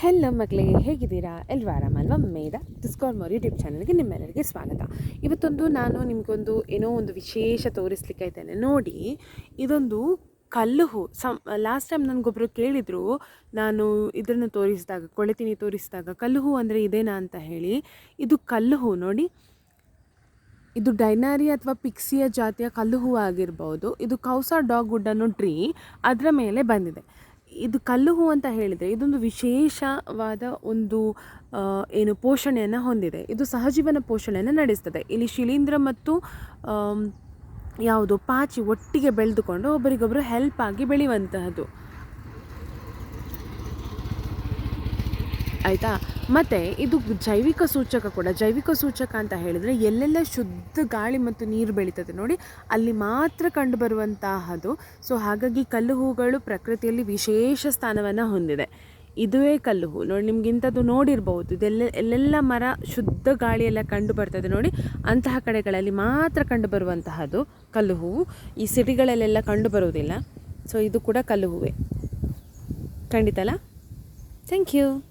Hello ಮಕ್ಕಳಿಗೆ ಹೇಗಿದ್ದೀರಾ? ಎಲ್ಲರೂ ಆರಾಮಲ್ವಾ? ಮೇದ ಡಿಸ್ಕವರ್ ಮೋರ್ ಯೂಟ್ಯೂಬ್ ಚಾನಲ್ಗೆ ನಿಮ್ಮೆಲ್ಲರಿಗೆ ಸ್ವಾಗತ. ಇವತ್ತೊಂದು ನಾನು ನಿಮಗೊಂದು ಏನೋ ಒಂದು ವಿಶೇಷ ತೋರಿಸ್ಲಿಕ್ಕೆ ಇದ್ದೇನೆ ನೋಡಿ, ಇದೊಂದು ಕಲ್ಲು ಹೂ ಸಮ್ ಲಾಸ್ಟ್ ಟೈಮ್ ನನಗೊಬ್ಬರು ಕೇಳಿದರು, ನಾನು ಇದನ್ನು ತೋರಿಸಿದಾಗ, ಕೊಳೆತೀನಿ ತೋರಿಸಿದಾಗ ಕಲ್ಲು ಹೂ ಅಂದರೆ ಇದೇನಾ ಅಂತ ಹೇಳಿ, ಇದು ಕಲ್ಲು ಹೂ ನೋಡಿ. ಇದು ಡೈನಾರಿ ಅಥವಾ ಪಿಕ್ಸಿಯ ಜಾತಿಯ ಕಲ್ಲು ಹೂವು ಆಗಿರ್ಬೋದು. ಇದು ಕೌಸಾ ಡಾಗ್ ವುಡ್ ಅನ್ನೋ ಟ್ರೀ ಅದರ ಮೇಲೆ ಬಂದಿದೆ. ಇದು ಕಲ್ಲು ಹೂ ಅಂತ ಹೇಳಿದರೆ ಇದೊಂದು ವಿಶೇಷವಾದ ಒಂದು ಏನು ಪೋಷಣೆಯನ್ನು ಹೊಂದಿದೆ. ಇದು ಸಹಜೀವನ ಪೋಷಣೆಯನ್ನು ನಡೆಸ್ತದೆ. ಇಲ್ಲಿ ಶಿಲೀಂಧ್ರ ಮತ್ತು ಯಾವುದು ಪಾಚಿ ಒಟ್ಟಿಗೆ ಬೆಳೆದುಕೊಂಡು ಒಬ್ಬರಿಗೊಬ್ಬರು ಹೆಲ್ಪ್ ಆಗಿ ಬೆಳೆಯುವಂತಹದ್ದು. ಆಯಿತಾ? ಮತ್ತು ಇದು ಜೈವಿಕ ಸೂಚಕ ಕೂಡ, ಜೈವಿಕ ಸೂಚಕ ಅಂತ ಹೇಳಿದರೆ ಎಲ್ಲೆಲ್ಲ ಶುದ್ಧ ಗಾಳಿ ಮತ್ತು ನೀರು ಬೆಳೀತದೆ ನೋಡಿ, ಅಲ್ಲಿ ಮಾತ್ರ ಕಂಡುಬರುವಂತಹದ್ದು. ಸೊ ಹಾಗಾಗಿ ಕಲ್ಲು ಹೂಗಳು ಪ್ರಕೃತಿಯಲ್ಲಿ ವಿಶೇಷ ಸ್ಥಾನವನ್ನು ಹೊಂದಿದೆ. ಇದುವೇ ಕಲ್ಲು ಹೂ. ನೋಡಿ, ನಿಮ್ಗೆ ಇಂಥದ್ದು ನೋಡಿರ್ಬೋದು. ಇದೆಲ್ಲ, ಎಲ್ಲೆಲ್ಲ ಮರ ಶುದ್ಧ ಗಾಳಿಯೆಲ್ಲ ಕಂಡು ಬರ್ತದೆ ನೋಡಿ, ಅಂತಹ ಕಡೆಗಳಲ್ಲಿ ಮಾತ್ರ ಕಂಡು ಬರುವಂತಹದ್ದು ಕಲ್ಲು ಹೂವು ಈ ಸಿಟಿಗಳಲ್ಲೆಲ್ಲ ಕಂಡು ಬರುವುದಿಲ್ಲ. ಸೊ ಇದು ಕೂಡ ಕಲ್ಲು ಹೂವೇ. ಖಂಡಿತ ಅಲ್ಲ? Thank you